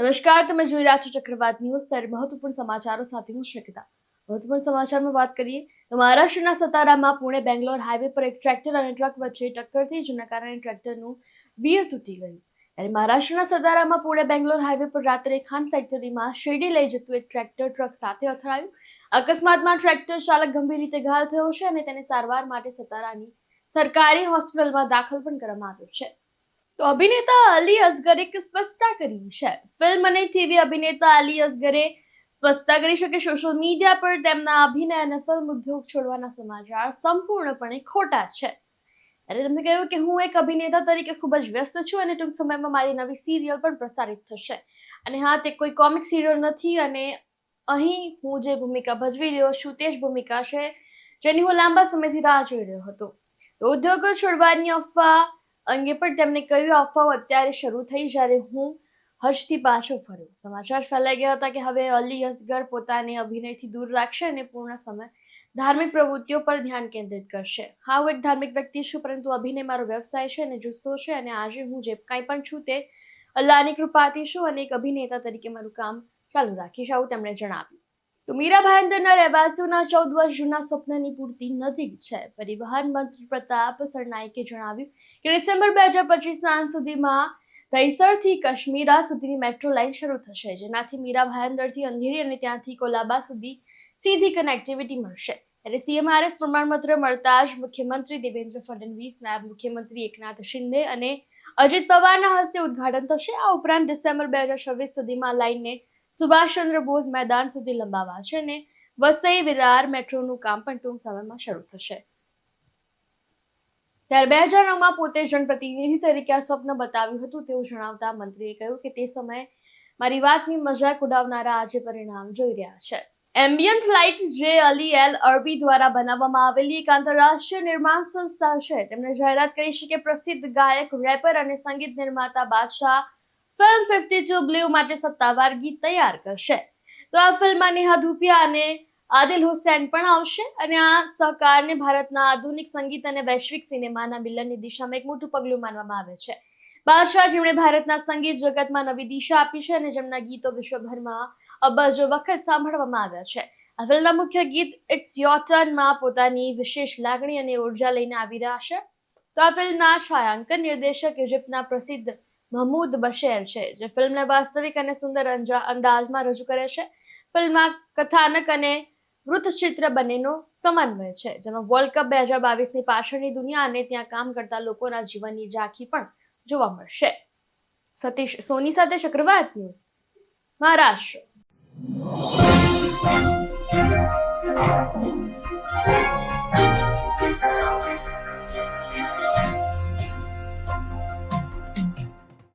નમસ્કાર, તમે જોઈ રહ્યા છો ચક્રવાત ન્યૂઝ. ત્યારે મહત્વપૂર્ણ સમાચારો સાથે હું શકતા મહત્વપૂર્ણ સમાચારમાં વાત કરીએ તો મહારાષ્ટ્રના સતારામાં પુણે બેંગ્લોર હાઈવે પર એક ટ્રેક્ટર અને ટ્રક વચ્ચે ટક્કર થઈ, જેના કારણે ટ્રેક્ટરનું બિયર તૂટી ગયું. ત્યારે મહારાષ્ટ્રના સતારામાં પુણે બેંગ્લોર હાઈવે પર રાત્રે ખાંડ ફેક્ટરીમાં શેરડી લઈ જતું એક ટ્રેક્ટર ટ્રક સાથે અથડાયું. અકસ્માતમાં ટ્રેક્ટર ચાલક ગંભીર રીતે ઘાયલ થયો છે અને તેને સારવાર માટે સતારાની સરકારી હોસ્પિટલમાં દાખલ પણ કરવામાં આવ્યો છે. તો અભિનેતા અલી અસગરે સ્પષ્ટતા કરી છે. ફિલ્મ અને ટીવી અભિનેતા અલી અસગરે સ્પષ્ટતા કરી છે કે સોશિયલ મીડિયા પર તેમના અભિનય અને ફિલ્મ ઉદ્યોગ છોડવાના સમાચાર સંપૂર્ણપણે ખોટા છે. ત્યારે તેમણે કહ્યું કે હું એક અભિનેતા તરીકે ખૂબ જ વ્યસ્ત છું અને ટૂંક સમયમાં મારી નવી સિરિયલ પણ પ્રસારિત થશે. અને હા, તે કોઈ કોમિક સિરિયલ નથી અને અહીં હું જે ભૂમિકા ભજવી રહ્યો છું તે જ ભૂમિકા છે જેની હું લાંબા સમયથી રાહ જોઈ રહ્યો હતો. ઉદ્યોગો છોડવાની અફવા અંગે પણ તેમણે કહ્યું અફવાઓ અત્યારે શરૂ થઈ જ્યારે હું હજથી પાછો ફર્યો. સમાચાર ફેલાઈ ગયા હતા કે હવે અલી અસગર પોતાને અભિનયથી દૂર રાખશે અને પૂર્ણ સમય ધાર્મિક પ્રવૃત્તિઓ પર ધ્યાન કેન્દ્રિત કરશે. હા હું એક ધાર્મિક વ્યક્તિ છું, પરંતુ અભિનય મારો વ્યવસાય છે અને જુસ્સો છે અને આજે હું જે કાંઈ પણ છું તે અલ્લાહની કૃપાથી છું અને એક અભિનેતા તરીકે મારું કામ ચાલુ રાખીશ, આવું તેમણે જણાવ્યું. તો મીરા ભાયંદરના રહેવાસીઓના ચૌદ વર્ષ જૂના સ્વપ્નની પૂર્તિ નજીક છે. પરિવહન મંત્રી પ્રતાપ સરનાઈકે જણાવ્યું કે ડિસેમ્બર બે હજાર પચીસના અંત સુધીમાં દહીસરથી કશ્મીરા સુધીની મેટ્રો લાઇન શરૂ થશે, જેનાથી મીરા ભાયંદરથી અંધેરી અને ત્યાંથી કોલાબા સુધી સીધી કનેક્ટિવિટી મળશે. ત્યારે સીએમઆરએસ પ્રમાણપત્ર મળતા જ મુખ્યમંત્રી દેવેન્દ્ર ફડણવીસ, નાયબ મુખ્યમંત્રી એકનાથ શિંદે અને અજીત પવારના હસ્તે ઉદ્ઘાટન થશે. આ ઉપરાંત ડિસેમ્બર બે હજાર છવ્વીસ સુધીમાં લાઇનને સુભાષચંદ્ર બોઝ મેદાન સુધી લંબાવા છે અને વસઈ વિરાર મેટ્રોનું કામ પણ ટૂંક સમયમાં શરૂ થશે. ત્યારે બે હજાર નવમાં પોતે જનપ્રતિનિધિ તરીકે આ સ્વપ્ન બતાવ્યું હતું તેવું જણાવતા મંત્રીએ કહ્યું કે તે સમયે મારી વાતની મજાક ઉડાવનારા આજે પરિણામ જોઈ રહ્યા છે. એમ્બિયન્ટ લાઇટ જે અલી એલ અરબી દ્વારા બનાવવામાં આવેલી એક આંતરરાષ્ટ્રીય નિર્માણ સંસ્થા છે. તેમણે જાહેરાત કરી છે કે પ્રસિદ્ધ ગાયક રેપર અને સંગીત નિર્માતા બાદશાહ ફિલ્મ ફિફ્ટી ટુ બ્લુ માટે સત્તાવાર ગીત તૈયાર કરશે. તો આ ફિલ્મમાં નેહા ધુપિયા અને આદિલ હુસેન પણ આવશે અને આ સહકારને ભારતના આધુનિક સંગીત અને વૈશ્વિક સિનેમાના મિલનની દિશામાં એક મોટું પગલું માનવામાં આવે છે. બાદશાહ જેમણે ભારતના સંગીત જગતમાં નવી દિશા આપી છે અને જેમના ગીતો વિશ્વભરમાં અબજો વખત સાંભળવામાં આવ્યા છે. આ ફિલ્મના મુખ્ય ગીત ઇટ્સ યોર ટર્નમાં પોતાની વિશેષ લાગણી અને ઊર્જા લઈને આવી રહ્યા છે. તો આ ફિલ્મના છાયાંકન નિર્દેશક ઇજિપ્તના પ્રસિદ્ધ મહમૂદ બશેર છે, જે ફિલ્મને વાસ્તવિક અને સુંદર અંદાજમાં રજૂ કરે છે. ફિલ્મમાં કથાનક અને વૃત્તચિત્ર બંનેનો સમન્વય છે, જેમાં વર્લ્ડ કપ બે હજાર બાવીસની પાછળની દુનિયા અને ત્યાં કામ કરતા લોકોના જીવનની ઝાંખી પણ જોવા મળશે. સતીશ સોની સાથે ચક્રવાત ન્યૂઝ, મહારાષ્ટ્ર.